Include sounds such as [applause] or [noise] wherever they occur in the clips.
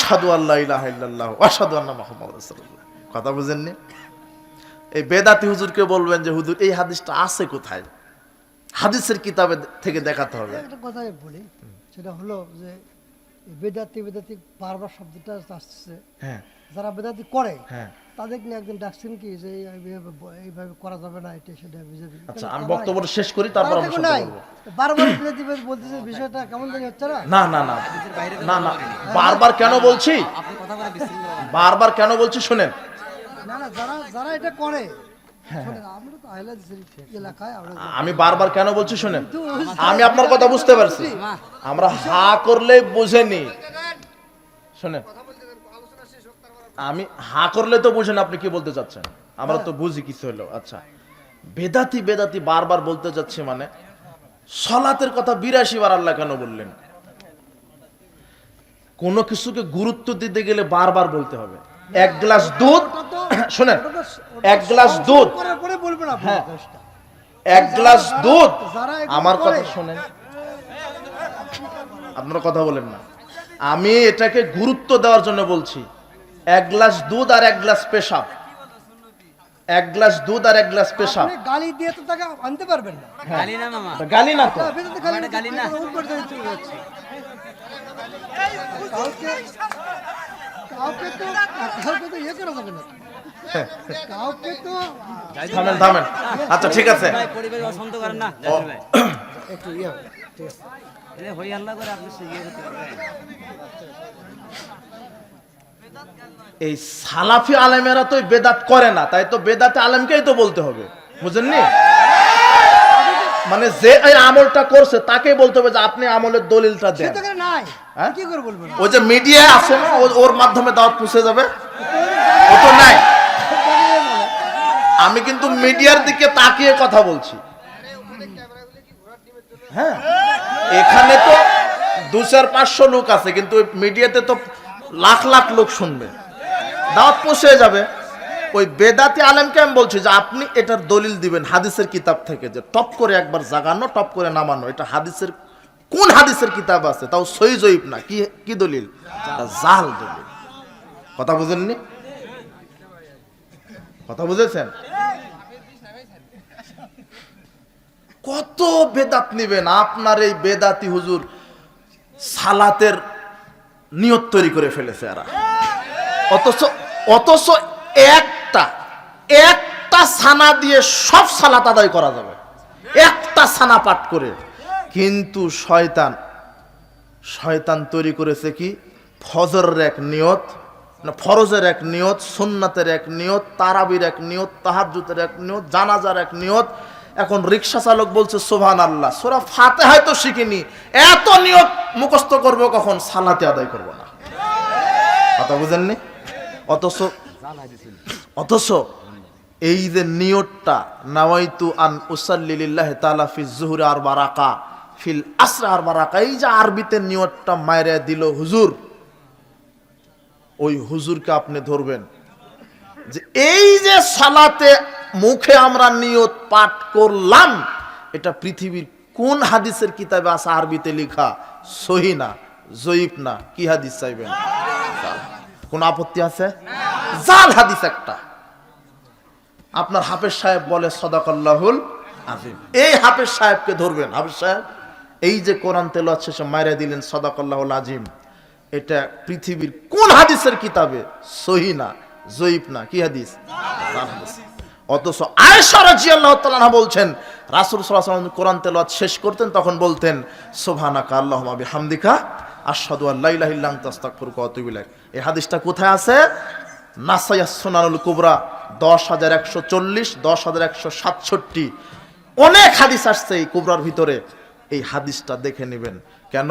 আশহাদু আল্লাহ ইলাহা ইল্লাল্লাহ আশহাদু আন্না মুহাম্মাদুর রাসূলুল্লাহ। কথা বুঝেননি? এই বেদাতি হুজুরকে বলবেন যে হুজুর এই হাদিসটা আছে কোথায়? হাদিসের কিতাবে থেকে দেখাতে হবে। একটা কথা বলি সেটা হলো যে বেদাতি বেদাতি বারবার শব্দটা আসছে। হ্যাঁ। যারা বেদাতি করে হ্যাঁ। তাদেরকে নিয়ে একজন ডাকছেন কি যে এইভাবে করা যাবে না এটা সেটা বিজেপি আচ্ছা আমি বক্তব্যটা শেষ করি তারপর আমি শব্দ নাই। বারবার বেদাতি বলতেছে বিষয়টা কেমন জানি হচ্ছে না। না না না না না বারবার কেন বলছি? বারবার কেন বলছি শুনেন। না না যারা যারা এটা করে আমরা হাদিসের এলাকায় আমি বারবার কেন বলছি শুনেন? আমি আপনার কথা বুঝতে পারছি। আমরা হা করলেই বুঝেনি। শুনেন। আমি হা করলে তো বুঝেন আপনি কি বলতে চাচ্ছেন। আমরা তো বুঝি কিছু হলো আচ্ছা। বেদাতি বেদাতি বারবার বলতে যাচ্ছি মানে সলাতের কথা বিরাশি বার আল্লাহ কেন বললেন? কোনো কিছুকে গুরুত্ব দিতে গেলে বারবার বলতে হবে। এক গ্লাস দুধ, শোনেন, এক গ্লাস দুধ। হ্যাঁ। এক গ্লাস দুধ। আমার কথা শোনেন। আপনারা কথা বলেন না। আমি এটাকে গুরুত্ব দেওয়ার জন্য বলছি। এক গ্লাস দুধ আর এক গ্লাস পেশাব। এক গ্লাস দুধ আর এক গ্লাস পেশাব। গালি দিয়ে তো তাকে আনতে পারবেন না। গালি না মামা। গালি না তো। হ্যাঁ, বেদাতি গালি না। উপর দিয়ে চলে যাচ্ছে। কাউকে কাউকে তো কাউকে তো ইয়ে করা যাবে না। কাউকে তো থামেন থামেন। আচ্ছা ঠিক আছে। অসন্ত করেন না। [coughs] একটু ইয়ে ঠিক আছে। হই আল্লাহ করে আপনি ইয়ে করতে পারবেন। এই সালাফি আলেমেরা তো বেদাত করে না তাই তো বেদাতে আলেমকেই তো বলতে হবে। বুঝেননি? মানে যে এই আমলটা করছে তাকেই বলতে হবে যে আপনি আমলের দলিলটা দেন। হ্যাঁ? কি করে বলবেন? ওই যে মিডিয়ায় আছে না ওর মাধ্যমে দাওয়াত পুষে যাবে? ও তো নাই। আমি কিন্তু মিডিয়ার দিকে তাকিয়ে কথা বলছি। হ্যাঁ? এখানে তো দু চার পাঁচশো লোক আছে কিন্তু মিডিয়াতে তো লাখ লাখ লোক শুনবে। দাওয়াত পৌঁছে যাবে। ওই বেদাতি আলেমকে আমি বলছি যে আপনি এটার দলিল দিবেন হাদিসের কিতাব থেকে যে টপ করে একবার জাগানো, টপ করে নামানো। এটা হাদিসের, কোন হাদিসের কিতাব আছে? তাও সই জয়ীব না। কি কি দলিল? জাল দলিল। কথা বুঝেননি? কথা বুঝেছেন? কত বেদাত নিবেন? আপনার এই বেদাতি হুজুর সালাতের নিয়ত তৈরি করে ফেলেছে এরা। অথচ অথচ একটা একটা সানা দিয়ে সব সালাত আদায় করা যাবে। একটা সানা পাঠ করে। কিন্তু শয়তান শয়তান তৈরি করেছে কি? ফজরের এক নিয়ত ফরজের এক নিয়ত, সুন্নাতের এক নিয়ত, তারাবির এক নিয়ত তাহাজুতের এক নিয়ত, জানাজার এক নিয়ত এখন রিক্সা চালক বলছে সোভান আল্লাহ সোরা ফাতে হয়তো শিখিনি। এত নিয়ত মুখস্থ করব কখন? সালাতে আদায় করব না। কথা বুঝেননি? অথচ অথচ এই যে নিয়তটা নাওয়াইতু আন উসাল্লিল্লাহ তাআলা ফি জুহুর আর বারাকা, ফিল আসর আর বারাকা। এই যে আরবিতে নিয়তটা মায়েরা দিল হুজুর, ওই হুজুরকে আপনি ধরবেন। যে এই যে সালাতে মুখে আমরা নিয়ত পাঠ করলাম, এটা পৃথিবীর কোন হাদিসের কিতাবে আছে? আরবিতে লেখা, সহি না, জয়ীফ না? কি হাদিস চাইবেন? কোন আপত্তি আছে? জাল হাদিস একটা। আপনার হাফেজ সাহেব বলে, সদাকল্লাহুল আজিম এই হাফেজ সাহেবকে ধরবেন। হাফেজ সাহেব, এই যে কোরআন তেলাওয়াত শেষে মাইরা দিলেন, সদাকল্লাহুল আজিম এটা পৃথিবীর কোন হাদিসের কিতাবে? সহি না। জয়ীফ না, কি হাদিস। অথচ আয়েশা রাদিয়াল্লাহু তাআলা বলছেন, রাসূল আলাইহি কোরআন তেলাওয়াত শেষ করতেন, তখন বলতেন, সুবহানাকা আল্লাহুম্মা বিহামদিকা, আশহাদু আল্লা ইলাহা ইল্লা আস্তাগফিরুকা ওয়া এই হাদিসটা কোথায় আছে? নাসাইয়াস সুনানুল কুবরা, দশ হাজার একশো চল্লিশ, দশ হাজার একশো সাতষট্টি। অনেক হাদিস আসছে এই কুবরার ভিতরে। এই হাদিসটা দেখে নেবেন। কেন?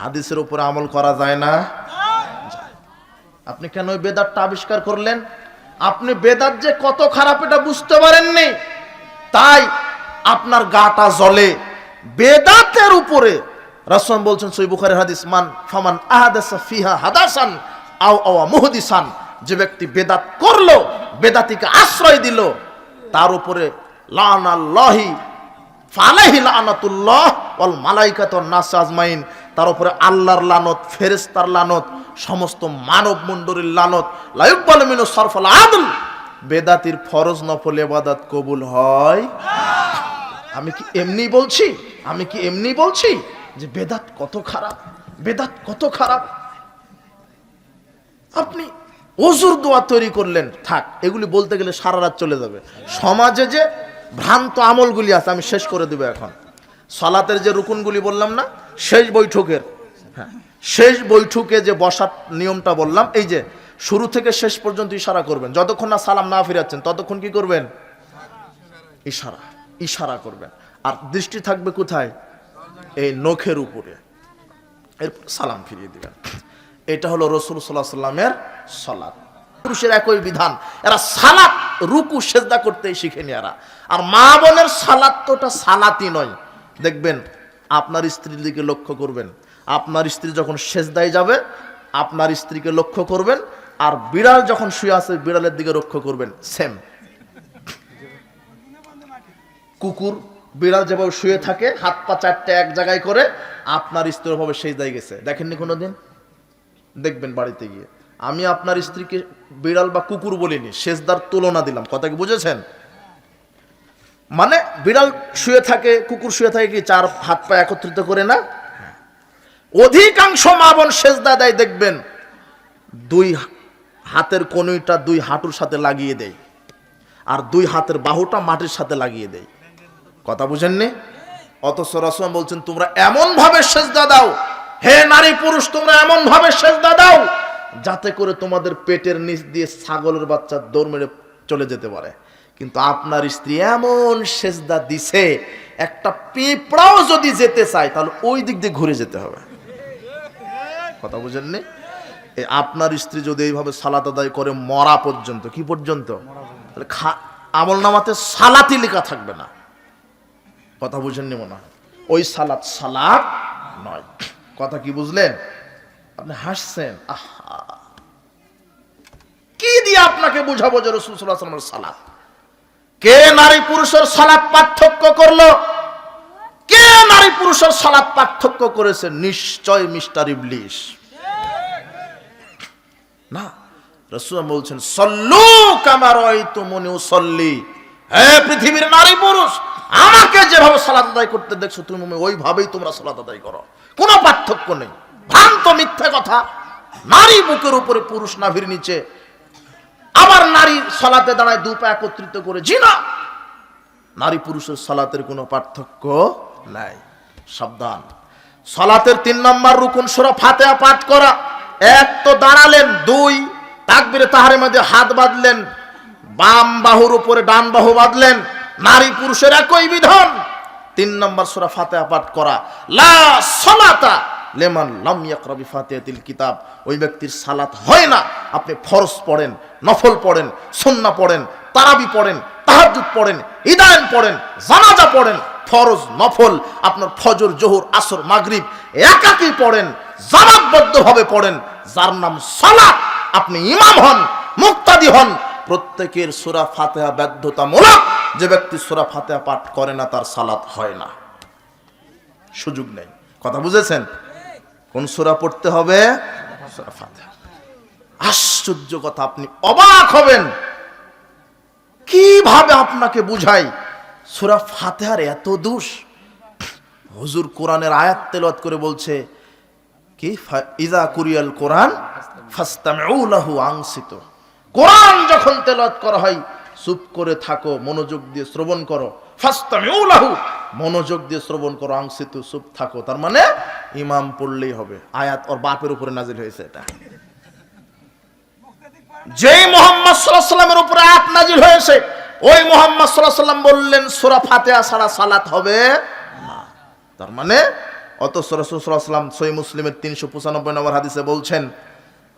হাদিসের উপরে আমল করা যায় না। আপনি কেন ওই বেদাতটা আবিষ্কার করলেন? আপনি বেদাত যে কত খারাপ এটা বুঝতে পারেননি। তাই আপনার গাটা জ্বলে। বেদাতের উপরে রাসূল বলছেন সই হাদিস, মান ফামান আহাদাসা ফিহা হাদাসান আও আওয়া মুহদিসান। যে ব্যক্তি বেদাত করল, বেদাতিকে আশ্রয় দিল, তার উপরে লানাল্লাহি ফালাহি লানাতুল্লাহ ওয়াল মালাইকাতুন নাস আজমাইন। তার উপরে আল্লাহর লানত ফেরেস্তার লানত, সমস্ত মানব মণ্ডলীর লানত। লায়ুকবাল মিনু সরফল আদল। বেদাতির ফরজ নফল এবাদাত কবুল হয়। আমি কি এমনি বলছি? আমি কি এমনি বলছি যে বেদাত কত খারাপ? বেদাত কত খারাপ? আপনি অজুর দোয়া তৈরি করলেন, থাক, এগুলি বলতে গেলে সারা রাত চলে যাবে। সমাজে যে ভ্রান্ত আমলগুলি আছে, আমি শেষ করে দেবো এখন। সলাতের যে রুকুনগুলি বললাম না শেষ বৈঠকের হ্যাঁ শেষ বৈঠকে যে বসার নিয়মটা বললাম, এই যে শুরু থেকে শেষ পর্যন্ত ইশারা করবেন, যতক্ষণ না সালাম না ফিরাচ্ছেন, ততক্ষণ কি করবেন? ইশারা ইশারা করবেন। আর দৃষ্টি থাকবে কোথায়? এই নখের উপরে। এরপর সালাম ফিরিয়ে দিবেন। এটা হলো রসুল সাল্লাহ সাল্লামের সলাৎ পুরুষের একই বিধান, এরা সালাত, রুকু, সেজদা করতে শিখেনি এরা। আর মা বোনের সালাত তো ওটা সালাতই নয়। দেখবেন আপনার স্ত্রীর দিকে লক্ষ্য করবেন। আপনার স্ত্রী যখন সেজদায় যাবে, আপনার স্ত্রীকে লক্ষ্য করবেন, আর বিড়াল যখন শুয়ে আছে, বিড়ালের দিকে লক্ষ্য করবেন। সেম কুকুর, বিড়াল যেভাবে শুয়ে থাকে, হাত পা চারটে এক জায়গায় করে, আপনার স্ত্রী ভাবে সেই দায় গেছে। দেখেননি কোনো দিন দেখবেন বাড়িতে গিয়ে। আমি আপনার স্ত্রীকে বিড়াল বা কুকুর বলিনি শেষদার তুলনা দিলাম। কথা কি বুঝেছেন? মানে বিড়াল শুয়ে থাকে, কুকুর শুয়ে থাকে কি চার হাত পা একত্রিত করে না? অধিকাংশ মা বোন সেজদা দেয়, দেখবেন দুই হাতের কনুইটা দুই হাঁটুর সাথে লাগিয়ে দেয় আর দুই হাতের বাহুটা মাটির সাথে লাগিয়ে দেয়। কথা বুঝেননি? অথচ রসম বলছেন, তোমরা এমন ভাবে সেজদা দাও, হে নারী পুরুষ, তোমরা এমন ভাবে সেজদা দাও, যাতে করে তোমাদের পেটের নিচ দিয়ে ছাগলের বাচ্চা দৌড় মেরে চলে যেতে পারে। কিন্তু আপনার স্ত্রী এমন সেজদা দিছে, একটা পিঁপড়াও যদি যেতে চায়, তাহলে ওই দিক দিয়ে ঘুরে যেতে হবে। কথা বুঝেননি? এই আপনার স্ত্রী যদি এইভাবে সালাত আদায় করে মরা পর্যন্ত, কি পর্যন্ত? তাহলে খা- আমল নামাতে সালাতি লেখা থাকবে না। কথা বুঝেননি মনে হয়? ওই সালাত সালাত নয়। কথা কি বুঝলেন? আপনি হাসছেন, আহা! কি দিয়ে আপনাকে বুঝাবো যে রসুল সাল্লাহ সালাত? কে নারী পুরুষের সালাত পার্থক্য করল? কে নারী পুরুষের সালাত পার্থক্য করেছে? নিশ্চয় মিস্টার ইবলিশ না, রসুল বলছেন, সল্লু কামার মনে সল্লি হ্যাঁ পৃথিবীর নারী পুরুষ, আমাকে যেভাবে সালাত আদায় করতে দেখছ, তুমি ওইভাবেই তোমরা সালাত আদায় করো। কোনো পার্থক্য নেই। ভ্রান্ত মিথ্যা কথা। নারী বুকের উপরে পুরুষ নাভির নিচে আবার নারী সলাতে দাঁড়ায় দু পা একত্রিত করে। জি না নারী পুরুষের সলাতের কোনো পার্থক্য নাই। সাবধান। সলাতের তিন নম্বর রুকুন সুরা ফাতেহা পাঠ করা। এক তো দাঁড়ালেন, দুই তাকবিরে তাহারের মধ্যে হাত বাঁধলেন, বাম বাহুর উপরে ডান বাহু বাঁধলেন, নারী পুরুষের একই বিধান। তিন নম্বর সুরা ফাতেহা পাঠ করা। লা সলাতা লেমান লাম ইয়াকরা বিফাতিহাতিল কিতাব, ওই ব্যক্তির সালাত হয় না। আপনি ফরজ পড়েন, নফল পড়েন, সুন্নাহ পড়েন, তারাবি পড়েন, তাহাজ্জুদ পড়েন ইদায়ন পড়েন, জানাজা পড়েন, ফরজ, নফল, আপনার ফজর, জোহর, আসর, মাগরিব, একাকি পড়েন, জামাতবদ্ধভাবে পড়েন, যার নাম সালাত। আপনি ইমাম হন, মুক্তাদি হন, প্রত্যেকের সূরা ফাতিহা বাধ্যতামূলক যে ব্যক্তি সূরা ফাতিহা পাঠ করে না, তার সালাত হয় না। সুযোগ নেই। কথা বুঝেছেন? কোন সুরা পড়তে হবে? আশ্চর্য কথা, আপনি অবাক হবেন। কীভাবে আপনাকে বুঝাই? সুরা ফাতেহার এত দোষ। হুজুর কোরআনের আয়াত তেলাওয়াত করে বলছে, কি? ইজা কুরিয়াল কোরআন, ফাস্তামিউ লাহু আংসিত। কোরআন যখন তেলাওয়াত করা হয়, চুপ করে থাকো, মনোযোগ দিয়ে শ্রবণ করো। ফাস্তামিউ লাহু, মনোযোগ দিয়ে শ্রবণ করো, আংসিত, চুপ থাকো। তার মানে ইমাম পড়লেই হবে। আয়াত ওর বাপের উপরে নাজিল হয়েছে এটা। যেই মোহাম্মদ সাল্লাহ সাল্লামের উপরে আয়াত নাজিল হয়েছে ওই মোহাম্মদ সাল্লাহ সাল্লাম বললেন সুরা ফাতেহা ছাড়া সালাত হবে না। তার মানে অত সরসুল্লাহ সাল্লাম সই মুসলিমের তিনশো পঁচানব্বই নম্বর হাদিসে বলছেন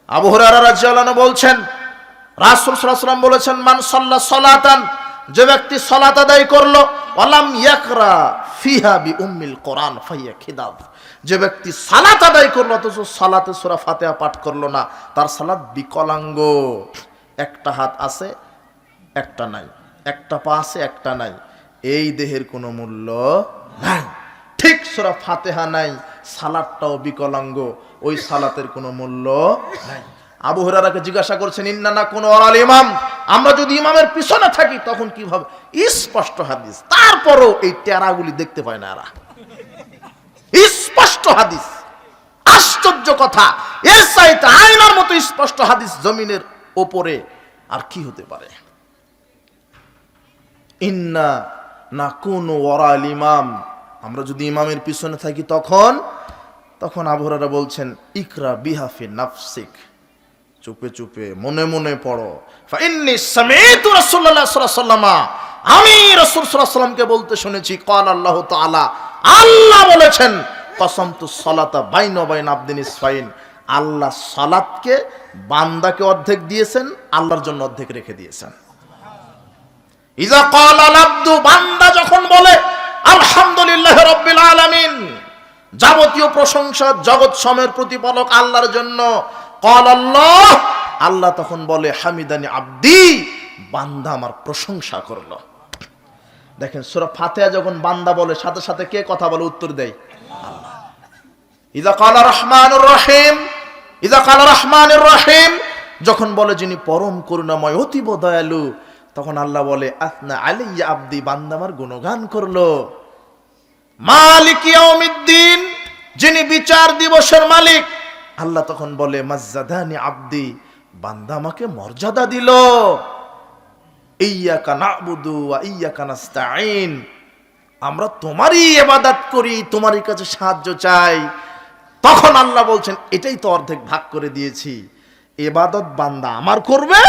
আবু রাদিয়াল্লাহু বলছেন রাসূল সাল্লাল্লাহু বলেছেন মান সাল্লা সালাতান যে ব্যক্তি সলাত আদায় করল ওয়ালাম ইয়াকরা ফিহা বি উম্মিল কোরআন, ফাইয়া খিদাব। যে ব্যক্তি সালাত আদায় করল, অথচ সালাতে সূরা ফাতিহা পাঠ করল না, তার সালাত বিকলাঙ্গ। একটা হাত আছে, একটা নাই। একটা পা আছে, একটা নাই। এই দেহের কোনো মূল্য নাই। ঠিক সূরা ফাতেহা নাই, সালাদটাও বিকলাঙ্গ, ওই সালাতের কোনো মূল্য নাই। আবু হুরারাকে জিজ্ঞাসা করছেন, ইন্না না কোন অরাল ইমাম? আমরা যদি ইমামের পিছনে থাকি, তখন কীভাবে স্পষ্ট হাদিস। তারপরও এই টেরাগুলি দেখতে পায় না এরা। স্পষ্ট হাদিস। আশ্চর্য কথা। এর চাইতে আয়নার মতো স্পষ্ট হাদিস জমিনের ওপরে আর কি হতে পারে? ইন্না না কোন ওরাল ইমাম। আমরা যদি ইমামের পিছনে থাকি তখন তখন আবহারা বলছেন, ইকরা বিহাফি নাফসিক। চুপে চুপে, মনে মনে আমি রাসূল সাল্লামকে বলতে শুনেছি কাল আল্লাহ তাআলা, আল্লাহ বলেছেন কসমতু সালাতা বাইনা বাইন ইসফাইন আল্লাহ সালাতকে বান্দাকে অর্ধেক দিয়েছেন, আল্লাহর জন্য অর্ধেক রেখে দিয়েছেন। ইজা কাল আল আব্দু, বান্দা যখন বলে, আলহামদুলিল্লাহ রব্বিল আলামিন, যাবতীয় প্রশংসা, জগৎ সমের প্রতিপালক আল্লাহর জন্য কল আল্লাহ আল্লাহ তখন বলে, হামিদানি আব্দি, বান্দা আমার প্রশংসা করল। দেখেন, সুরা ফাতেহা যখন বান্দা বলে, সাথে সাথে কে কথা বলে? উত্তর দেয় আল্লাহ। ইজা কালা রহমানুর রহিম ইজা কালা রহমানুর রহিম, যখন বলে, যিনি পরম করুণাময়, অতীব দয়ালু, তখন আল্লাহ বলে আসনা আলিয়া আব্দি, বান্দা আমার গুণগান করল। মালিক ইয়াউমিদ্দিন, যিনি বিচার দিবসের মালিক আল্লাহ তখন বলে, মাজ্জাদানি আব্দি। বান্দা আমাকে মর্যাদা দিল। ইয়াকা নাবুদু ওয়া ইয়াকা নাস্তাইন আমরা তোমারই ইবাদত করি, তোমারই কাছে সাহায্য চাই। তখন আল্লাহ বলছেন, এটাই তো অর্ধেক ভাগ করে দিয়েছি। এবাদত বান্দা আমার করবে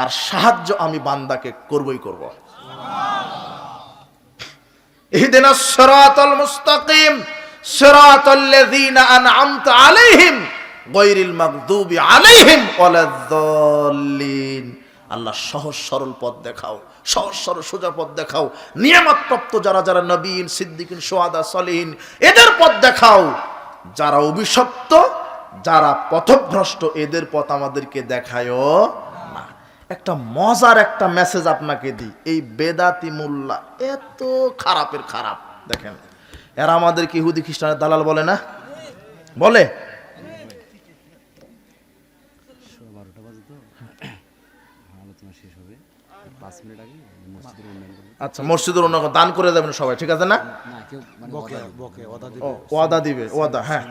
আর সাহায্য আমি বান্দাকে করবই করব। ইহদিনা সিরাতাল মুস্তাকিম, সিরাতাল আন'আমতা আলাইহিম। গায়রিল মাগদুবি আলাইহিম আল্লাহ সহজ সরল পথ দেখাও, সহজ সরল সোজা পথ দেখাও। নিয়ামতপ্রাপ্ত যারা যারা নবীন, সিদ্দিকিন সোয়াদা সলিহিন, এদের পথ দেখাও। যারা অভিশপ্ত, যারা পথভ্রষ্ট, এদের পথ আমাদেরকে দেখায়ও না। একটা মজার একটা মেসেজ আপনাকে দিই, এই বেদাতি মোল্লা এত খারাপের খারাপ, দেখেন। এরা আমাদেরকে ইহুদি, খ্রিস্টানের দালাল বলে না? বলে বারোটা বাজে তো আলোচনা শেষ হবে পাঁচ মিনিট আগে মসজিদের উন্নয়ন করবে আচ্ছা মসজিদের অন্য দান করে দেবেন সবাই ঠিক আছে না? মানে ওয়াদা দিবে ওয়াদা হ্যাঁ।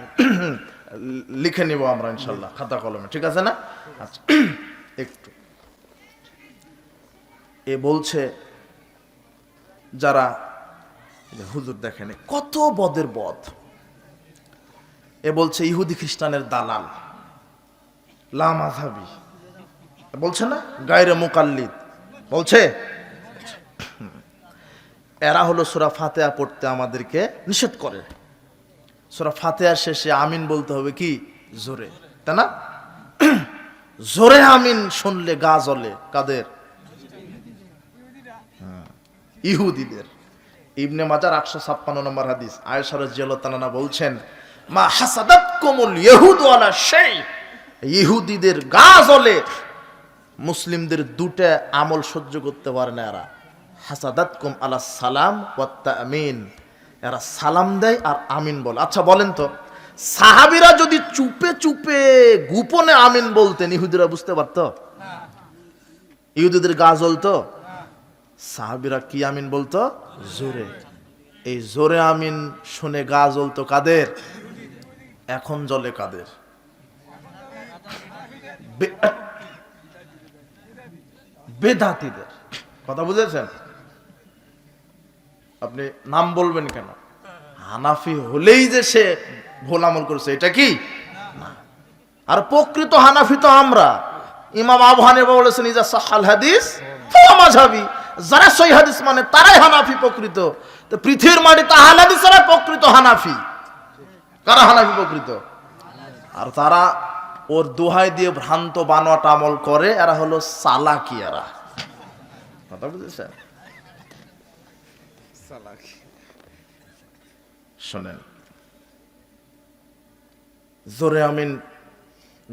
[clears throat] লিখে নিব আমরা ইনশাল্লাহ খাতা কলমে ঠিক আছে না? আচ্ছা [clears throat] একটু। এ বলছে যারা হুজুর দেখেন কত বদের বদ। এ বলছে ইহুদি খ্রিস্টানের দালাল লামাধাবি বলছে না? গায়রে মুকাল্লিদ। বলছে? এরা হলো সুরা ফাতেহা পড়তে আমাদেরকে নিষেধ করে। সুরা ফাতেহার শেষে আমিন বলতে হবে কি? জোরে। তাই না? [clears throat] জোরে আমিন শুনলে গা জ্বলে। কাদের? হ্যাঁ, ইহুদিদের। ইবনে মাজার আটশো ছাপ্পান্ন নম্বর হাদিস। আয়েশার জিয়ালতানা বলছেন মা হাসাদাত কোমল ইহুদ সেই ইহুদিদের গা জ্বলে। মুসলিমদের দুটা আমল সহ্য করতে পারে না এরা। হাসাদাত কুম আলা সালাম ওয়াত্তা আমিন এরা সালাম দেয় আর আমিন বলে। আচ্ছা বলেন তো, সাহাবিরা যদি চুপে চুপে গোপনে আমিন বলতেন, ইহুদিরা বুঝতে পারতো? ইহুদিদের গা জ্বলতো? সাহাবিরা কি আমিন বলতো? জোরে। এই জোরে আমিন শুনে গা জ্বলতো কাদের? এখন জ্বলে কাদের? বেদাতিদের। কথা বুঝেছেন? আপনি নাম বলবেন কেন? হানাফি হলেই যে সে ভুল আমল করছে, এটা কি? না। আর প্রকৃত হানাফি তো আমরা। ইমাম আবু হানিফা বলেছেন, ইজা সাহাল হাদিস মাযহাবি। যারা সহি হাদিস মানে তারাই হানাফি প্রকৃত। তো পৃথিবীর মাটিতে আহলে হাদিসরা প্রকৃত হানাফি। কারা হানাফি প্রকৃত? আর তারা ওর দোহাই দিয়ে ভ্রান্ত বানোয়াট আমল করে, এরা হলো সালাকি এরা কথা বুঝেছেন? শোনেন। জোরে আমিন,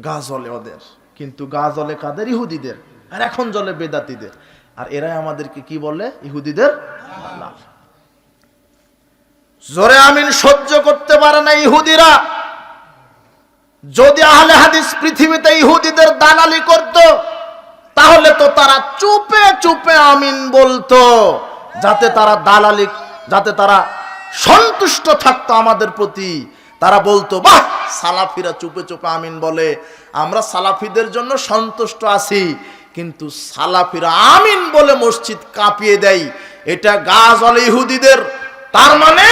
গা জ্বলে ওদের, কিন্তু গা জ্বলে কাদের? ইহুদিদের, আর এখন জ্বলে বেদাতিদের। আর এরাই আমাদেরকে কি বলে? ইহুদিদের। জোরে আমিন, সহ্য করতে পারে না ইহুদিরা। যদি আহলে হাদিস পৃথিবীতে ইহুদিদের দালালি করত, তাহলে তো তারা চুপে চুপে আমিন বলতো, যাতে তারা দালালি, যাতে তারা সন্তুষ্ট থাকতো আমাদের প্রতি। তারা বলতো, বাহ, সালাফিরা চুপে চুপে আমিন বলে। আমরা সালাফিদের জন্য সন্তুষ্ট আছি, কিন্তু সালাফিরা আমিন বলে মসজিদ কাঁপিয়ে দেয়। এটা গাছ অল ইহুদিদের। তার মানে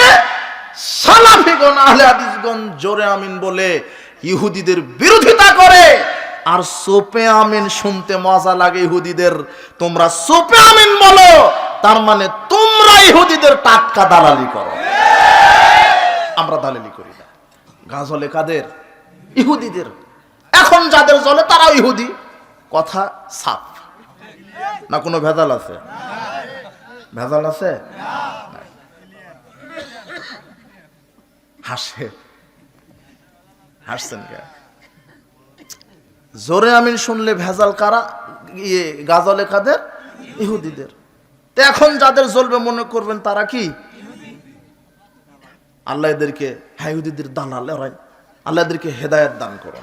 সালাফিগণ, আহলে হাদিসগণ জোরে আমিন বলে, ইহুদিদের বিরোধিতা করে। আর সোপে আমিন শুনতে মজা লাগে ইহুদিদের। তোমরা সোপে আমিন বলো, তার মানে তোমরা ইহুদিদের টাটকা দালালি করো। আমরা দালালি করি না। গাজলে কাদের? ইহুদিদের। এখন যাদের জলে তারা ইহুদি। কথা সাফ। না কোনো ভেজাল আছে? ভেজাল আছে? হাসে। হাসছেন কে জোরে আমিন শুনলে ভেজাল কারা? ইয়ে গাজলে কাদের? ইহুদিদের। তো এখন যাদের জ্বলবে মনে করবেন তারা কি? আল্লাহ এদেরকে হ্যাঁ ইহুদিদের দালাল হয় আল্লাহ এদেরকে হেদায়ত দান করো।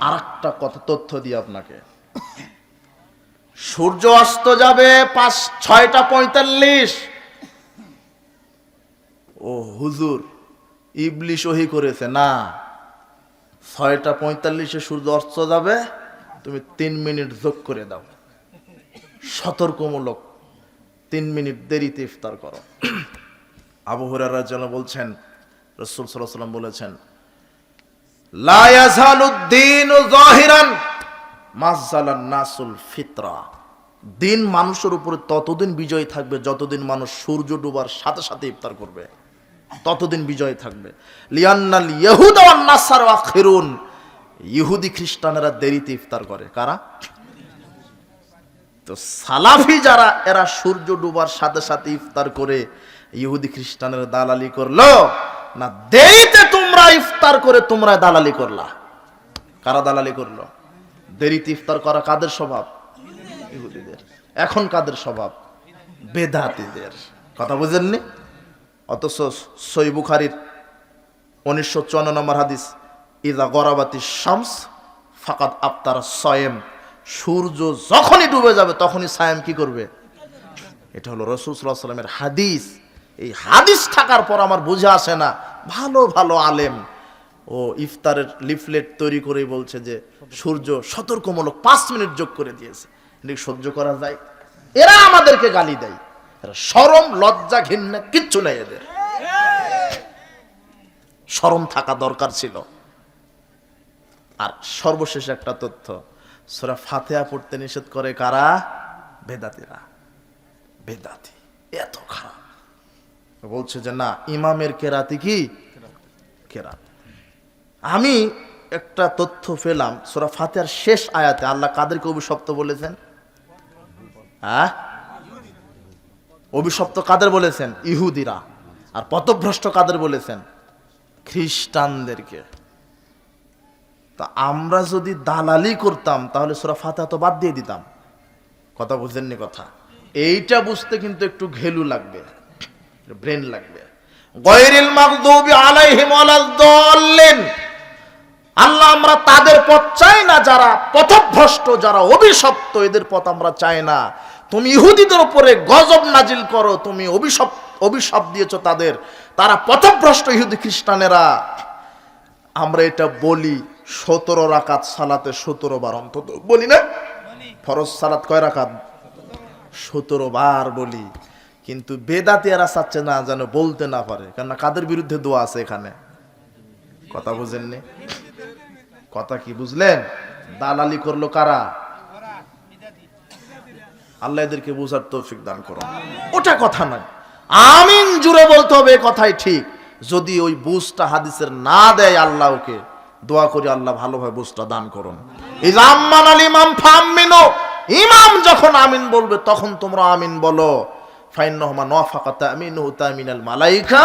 আর একটা কথা, তথ্য দিই আপনাকে। সূর্য অস্ত যাবে পাঁচ, ছয়টা পঁয়তাল্লিশ। ও হুজুর, ইবলিশ ওহি করেছে, না। ছয়টা পঁয়তাল্লিশে সূর্য অস্ত যাবে, তুমি তিন মিনিট যোগ করে দাও। সতর্কমূলক তিন মিনিট দেরিতে ইফতার করো। আবু হুরারা যেন বলছেন, রসুল সাল্লাম বলেছেন ফিতরা। দিন মানুষের উপরে ততদিন বিজয় থাকবে যতদিন মানুষ সূর্য ডুবার সাথে সাথে ইফতার করবে। ততদিন বিজয় থাকবে। লিয়ান্নাল ইহুদা নাসার আখিরুন। ইহুদি খ্রিস্টানেরা দেরিতে ইফতার করে। কারা? তো সালাফি যারা, এরা সূর্য ডুবার সাথে সাথে ইফতার করে ইহুদি খ্রিস্টানের দালালি করল। না, দেরিতে তোমরা ইফতার করে তোমরা দালালি করলা। কারা দালালি করল? দেরিতে ইফতার করা কাদের স্বভাব? ইহুদিদের। এখন কাদের স্বভাব? বেদাতিদের। কথা বুঝেননি? অথচ সই বুখারির উনিশশো চুয়ান্ন নম্বর হাদিস ইদা গরাবাতি শামস ফাকাত আফতার সয়েম। সূর্য যখনই ডুবে যাবে, তখনই সায়েম কি করবে? এটা হলো রসুল সাল্লাহ সাল্লামের হাদিস। এই হাদিস থাকার পর আমার বুঝে আসে না। ভালো ভালো আলেম। ও ইফতারের লিফলেট তৈরি করেই বলছে যে, সূর্য সতর্কমূলক পাঁচ মিনিট যোগ করে দিয়েছে। সহ্য করা যায়। এরা আমাদেরকে গালি দেয়। সরম লজ্জা, ঘৃণা, কিচ্ছু নেই এদের। সরম থাকা দরকার ছিল। আর সর্বশেষ একটা তথ্য, সোরা ফাতেহা পড়তে নিষেধ করে কারা? বেদাতিরা। বেদাতি, এত খারাপ। বলছে যে না, ইমামের কেরাতি কি? কেরাত। আমি একটা তথ্য পেলাম, সোরা ফাতেহার শেষ আয়াতে, আল্লাহ কাদেরকে অভিশপ্ত বলেছেন? হ্যাঁ? অভিশপ্ত কাদের বলেছেন? ইহুদিরা। আর পথভ্রষ্ট কাদের বলেছেন? খ্রিস্টানদেরকে। তা আমরা যদি দালালি করতাম, তাহলে সোরা ফাতা তো বাদ দিয়ে দিতাম। কথা বুঝেননি কথা? এইটা বুঝতে কিন্তু একটু ঘেলু লাগবে। ব্রেন লাগবে। গয়রিল মাগদুবি আলাইহিম ওয়ালাদ-দাল্লিন আল্লাহ আমরা তাদের পথ চাই না, যারা পথভ্রষ্ট, যারা অভিশপ্ত, এদের পথ আমরা চাই না। তুমি ইহুদিদের উপরে গজব নাজিল করো তুমি অভিশপ অভিশাপ দিয়েছ তাদের। তারা পথভ্রষ্ট ইহুদি খ্রিস্টানেরা। আমরা এটা বলি সতেরো রাকাত সালাতে সতেরো বার অন্তত। বলি না? ফরজ সালাত কয় রাকাত? সতেরো বার বলি। কিন্তু বেদাতি এরা চাচ্ছে না যেন বলতে না পারে কেননা কাদের বিরুদ্ধে দোয়া আছে এখানে? কথা বুঝেননি? কথা কি বুঝলেন? দালালি করল কারা? আল্লাহ এদেরকে বুঝার তৌফিক দান করো ওটা কথা নয়। আমিন জুড়ে বলতে হবে কথাই ঠিক। যদি ওই বুঝটা হাদিসের না দেয় আল্লাহ ওকে দোয়া করি আল্লাহ ভালোভাবে বুঝটা দান করুন। আল ইমাম ফামিনো ইমাম যখন আমিন বলবে, তখন তোমরা আমিন বলো। ফাইন রহমান ওয়াফাকাত আমিন তামিনাল মালাইকা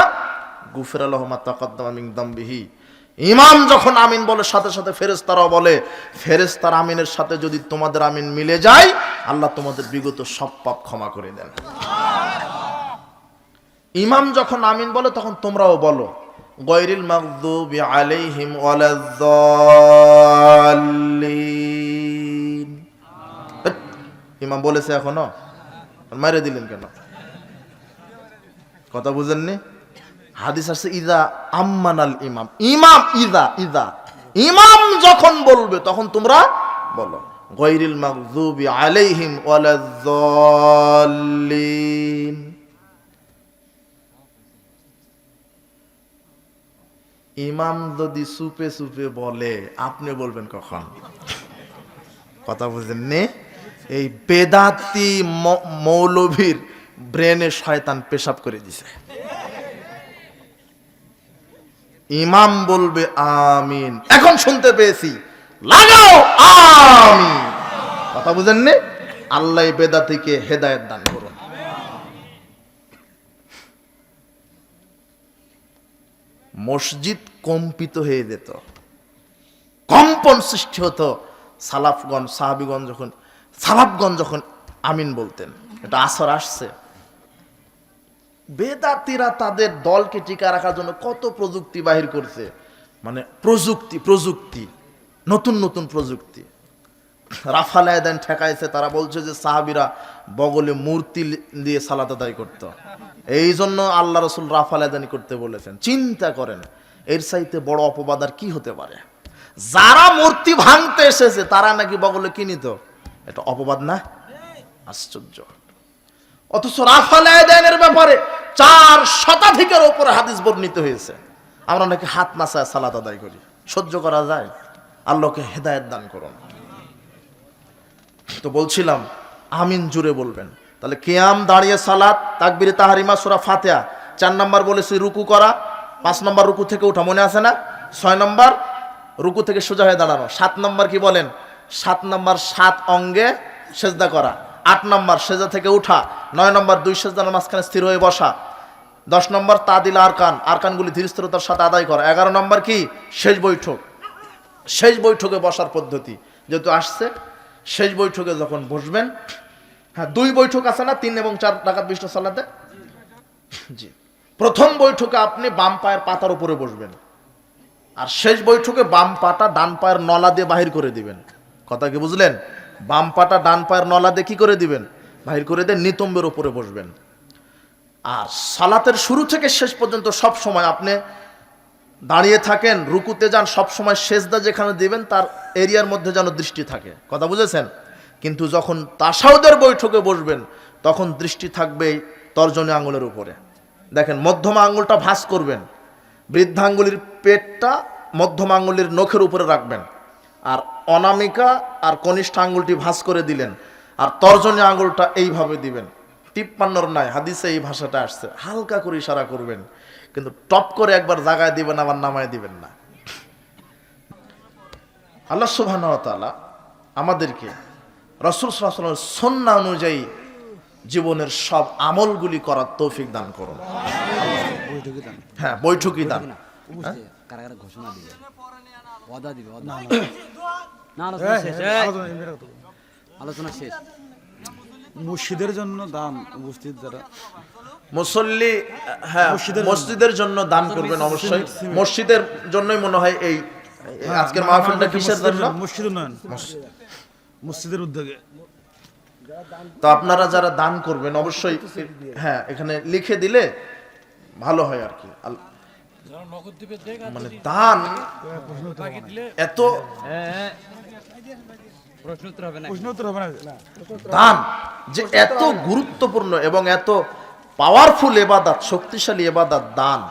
গুফের আলহমা তাকাদ্দাম মিন দামবিহি। ইমাম যখন আমিন বলে, সাথে সাথে ফেরেস্তারাও বলে ফেরেস্তার আমিনের সাথে যদি তোমাদের আমিন মিলে যায়, আল্লাহ তোমাদের বিগত সব পাপ ক্ষমা করে দেন। ইমাম যখন আমিন বলে, তখন তোমরাও বলো গৈরিল মাগদুবি আলাইহিম ওয়ালাদ্দাল্লিন। ইমাম বলেছে এখনও? মারে দিলেন কেন? কথা বুঝেননি? হাদিস আছে ইদা আম্মানাল ইমাম। ইমাম, ইদা ইদা। ইমাম যখন বলবে, তখন তোমরা বলো গৈরিল মাগদুবি আলাইহিম ওয়ালাদ্দাল্লিন। ইমাম যদি সুপে সুপে বলে, আপনি বলবেন কখন? কথা বুঝেননি? এই বেদাতি মৌলভীর ব্রেনে শয়তান পেশাব করে দিছে। ইমাম বলবে আমিন। এখন শুনতে পেয়েছি, লাগাও আমিন। কথা বুঝেননি আল্লাহ বেদাতিকে হেদায়েত দান করুন। মসজিদ কম্পিত হয়ে যেত। কম্পন সৃষ্টি হতো সালাফগঞ্জ সাহাবিগঞ্জ যখন সালাফগঞ্জ যখন আমিন বলতেন। এটা আসর আসছে। বেদাতিরা তাদের দলকে টিকা রাখার জন্য কত প্রযুক্তি বাহির করছে? মানে প্রযুক্তি প্রযুক্তি, নতুন নতুন প্রযুক্তি। রাফাল আয়দান ঠেকাইছে, তারা বলছে যে সাহাবিরা বগলে মূর্তি দিয়ে সালাত আদায় করত। এই জন্য আল্লাহ রসুল রাফাল আয়দানি করতে বলেছেন, চিন্তা করেন, এর সাইতে বড় অপবাদ আর কি হতে পারে? যারা মূর্তি ভাঙতে এসেছে, তারা নাকি বগলে কিনিত এটা অপবাদ না? আশ্চর্য। অথচ রাফাল আয়দানের ব্যাপারে চার শতাধিকের ওপরে হাদিস বর্ণিত হয়েছে। আমরা নাকি হাত নাচায় সালাত আদায় করি। সহ্য করা যায়। আল্লাহকে হেদায়েত দান করুন। তো বলছিলাম, আমিন জুড়ে বলবেন। তাহলে কেয়াম দাঁড়িয়ে সালাত, তাকবিরে তাহারিমা, সুরা ফাতেহা। চার নম্বর বলেছি রুকু করা। পাঁচ নম্বর রুকু থেকে ওঠা মনে আছে না? ছয় নম্বর রুকু থেকে সোজা হয়ে দাঁড়ানো। সাত নম্বর কি বলেন? সাত নম্বর সাত অঙ্গে সেজদা করা। আট নম্বর সেজা থেকে উঠা, নয় নম্বর দুই সেজদার মাঝখানে স্থির হয়ে বসা, দশ নম্বর তাদিল আরকান, আরকানগুলি ধীরস্থিরতার সাথে আদায় করা, এগারো নম্বর কি? শেষ বৈঠক। শেষ বৈঠকে বসার পদ্ধতি, যেহেতু আসছে, শেষ বৈঠকে যখন বসবেন হ্যাঁ দুই বৈঠক আছে না, তিন এবং চার টাকার বিষ্ট সালাতে? জি। প্রথম বৈঠকে আপনি বাম পায়ের পাতার উপরে বসবেন, আর শেষ বৈঠকে বাম পাটা ডান পায়ের নলা দিয়ে বাহির করে দিবেন। কথা কি বুঝলেন? বাম পাটা ডান পায়ের নলা দিয়ে কি করে দিবেন? বাহির করে দেন নিতম্বের উপরে বসবেন। আর সালাতের শুরু থেকে শেষ পর্যন্ত সব সময় আপনি দাঁড়িয়ে থাকেন, রুকুতে যান, সব সময় সেজদা যেখানে দিবেন, তার এরিয়ার মধ্যে যেন দৃষ্টি থাকে। কথা বুঝেছেন? কিন্তু যখন তাসাউদের বৈঠকে বসবেন, তখন দৃষ্টি থাকবে তর্জনী আঙুলের উপরে। দেখেন, মধ্যমা আঙুলটা ভাঁজ করবেন। বৃদ্ধাঙ্গুলির পেটটা মধ্যমা আঙুলির নখের উপরে রাখবেন। আর অনামিকা আর কনিষ্ঠ আঙুলটি ভাঁজ করে দিলেন। আর তর্জনী আঙুলটা এইভাবে দিবেন। টিপ্পান্নর নাই হাদিসে এই ভাষাটা আসছে। হালকা করে ইশারা করবেন। কিন্তু টপ করে একবার জাগায় দিবেন আবার নামায় দিবেন না। আল্লাহ সুবহান আমাদেরকে রসুল সাল্লামের সন্না অনুযায়ী জীবনের সব আমলগুলি করার তৌফিক দান করুন। হ্যাঁ বৈঠকই দান। কারা ঘোষণা ওয়াদা দিবে ওয়াদা না আলোচনা শেষ এই, আলোচনা শেষ মুর্শিদের জন্য দান উপস্থিত যারা মুসল্লি হ্যাঁ মসজিদের জন্য দান করবেন অবশ্যই মসজিদের জন্যই মনে হয় এই আজকের মাহফিলটা কিসের জন্য মুর্শিদ উন্নয়ন মসজিদের উদ্যোগে তো আপনারা যারা দান করবেন অবশ্যই হ্যাঁ এখানে লিখে দিলে ভালো হয় আর কি মানে দান এত হবে না। দান যে এত গুরুত্বপূর্ণ এবং এত পাওয়ারফুল এবাদাত শক্তিশালী এবাদাত দান।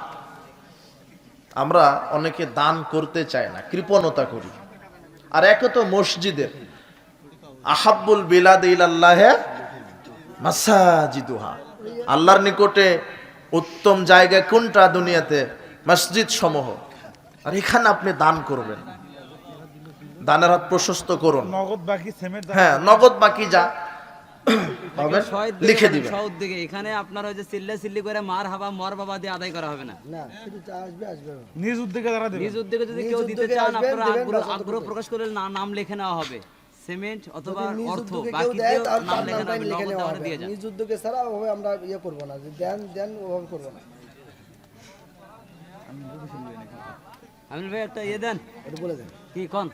আমরা অনেকে দান করতে চাই না কৃপণতা করি। আর একে তো মসজিদের আহাব্বুল বিলাদ ইলাল্লাহে মাসাজিদুহা। আল্লাহর নিকটে উত্তম জায়গা কোনটা দুনিয়াতে? মসজিদ সমূহ আর এখানে আপনি দান করবেন। দানের হাত প্রশস্ত করুন। নগদ বাকি হ্যাঁ নগদ বাকি যা। লিখে দিবেন। সউদ্যোগে এখানে আপনার ওই যে চিল্লা চিল্লি করে মার হাবা মর বাবা দিয়ে আদায় করা হবে না। না শুধু যা আসবে আসবে। নিজ উদ্যোগে যারা নিজ উদ্যোগে যদি কেউ দিতে চান আপনারা আগ্রহ আগ্রহ প্রকাশ করলে না নাম লিখে নেওয়া হবে। সিমেন্ট অথবা অর্থ বাকি নাম হবে লিখে নগদ আমরা দিয়ে যান নিজ উদ্যোগে ছাড়া ওভাবে আমরা ইয়ে করব না। দেন দেন ওভাবে করব না। আমিন ভাই একটা ইয়ে দেন। এটা বলে দেন। কি কোন?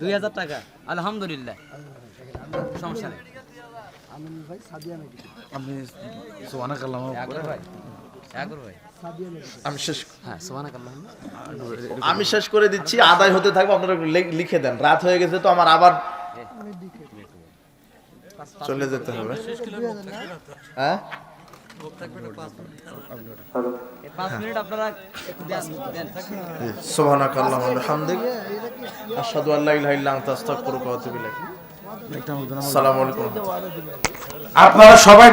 দুই হাজার টাকা। আলহামদুলিল্লাহ। সমস্যা নেই। আমিন ভাই সাদিয়া আপনি সোয়ানা কালাম ভাই আমি শেষ হ্যাঁ আমি শেষ করে দিচ্ছি আদায় হতে থাকব আপনারা লিখে দেন। রাত হয়ে গেছে তো আমার আবার চলে যেতে হবে। হ্যাঁ? আশহাদু আল্লা ইলাহা ইল্লা আনতা আস্তাগফিরুকা ওয়া আতুবু ইলাইক আসসালামু আলাইকুম। আপনারা সবাই